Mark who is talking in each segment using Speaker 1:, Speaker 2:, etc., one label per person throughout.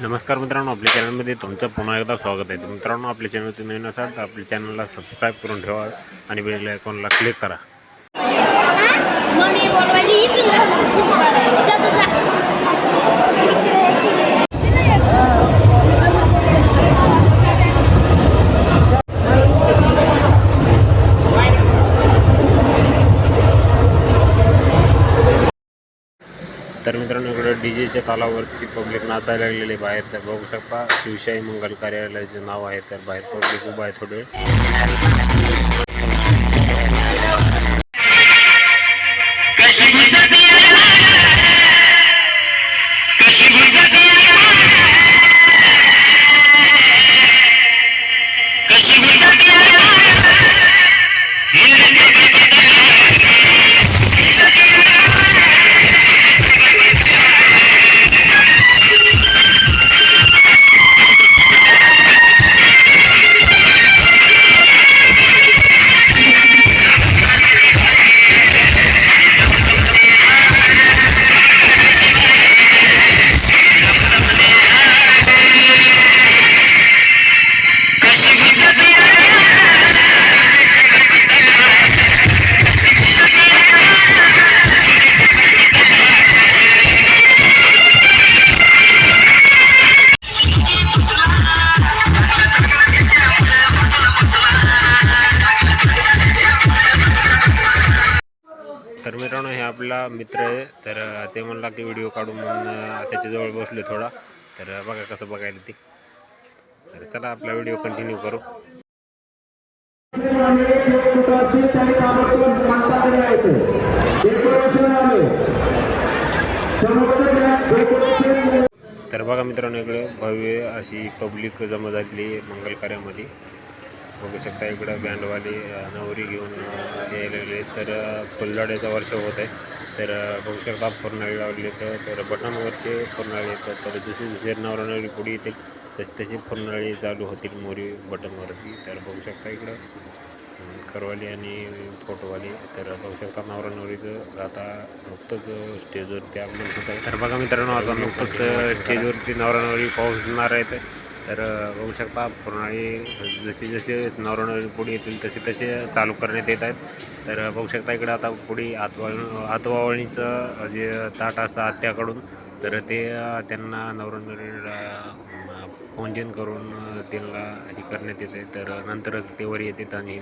Speaker 1: नमस्कार मित्रांनो आपल्या चॅनलमध्ये तुमचं पुन्हा एकदा स्वागत आहे. मित्रांनो आपल्या चॅनलवरती नवीन असाल तर आपल्या चॅनलला सबस्क्राईब करून ठेवा आणि बेल आयकॉनला क्लिक करा.
Speaker 2: मम्मी
Speaker 1: तर मित्रांनो इकडे डी जेच्या तालावरती पब्लिक नाचायला लागलेली बाहेर. तर बघू शकता शिवशाही मंगल कार्यालयाचे नाव आहे तर बाहेर पब्लिक उभं आहे थोडे. कशी मित्रांनो हे आपला मित्र आहे. तर ते म्हणला की व्हिडिओ काढून म्हणून त्याच्याजवळ बसले थोडा. तर बघा कसं बघायला ते. तर चला आपला व्हिडिओ कंटिन्यू करू. तर बघा मित्रांनो इकडे भव्य अशी पब्लिक जमा झालेली मंगल कार्यामध्ये बघू शकता इकडं बँडवाली नवरी घेऊन अ, तर फुलझाड्याचं वर्ष होत आहे. तर बघू शकता फुरणाळी लावली तर तर बटनवरचे फुरणाळी येतात तर जसे जसे नवरा नवरी पुढे येतील तसे तसे फुरणाळी चालू होतील मोरी बटनवरती. तर बघू शकता इकडं खरवाली करवाली आणि फोटोवाली. तर बघू शकता नवरा नवरीचं आता नुकतंच स्टेजवरती आगमन होत आहे. तर बघा मित्रांनो आता नुकतंच स्टेजवरती नवरा नवरी पोहोचणार आहेत तर बघू शकता प्रणाली जशी जसे नवरा पुढे येतील तसे तसे चालू करण्यात येत आहेत. तर बघू शकता इकडे आता पुढे हातवळ हातवावळीचं जे ताट असतं आत्याकडून तर ते त्यांना नवरा पोंजन करून त्यांना हे करण्यात येते. तर नंतर ते वर येतात आणि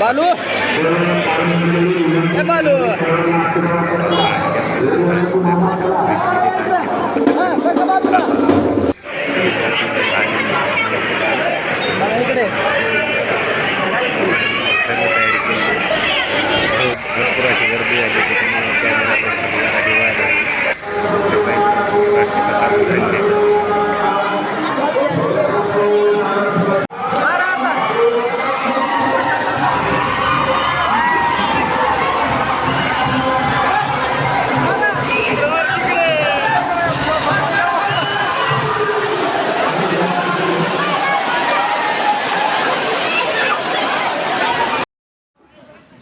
Speaker 3: बालू!
Speaker 1: వాళ్ళు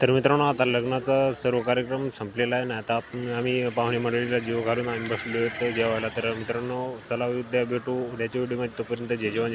Speaker 1: तर मित्रांनो आता लग्नाचा सर्व कार्यक्रम संपलेला आहे ना. आता आपण आम्ही पाहुणे मंडळीला जीव घालून आम्ही बसलो होतो जेवायला. तर मित्रांनो चला उद्या भेटू. उद्याच्या व्हिडिओमध्ये तोपर्यंत जे जेवण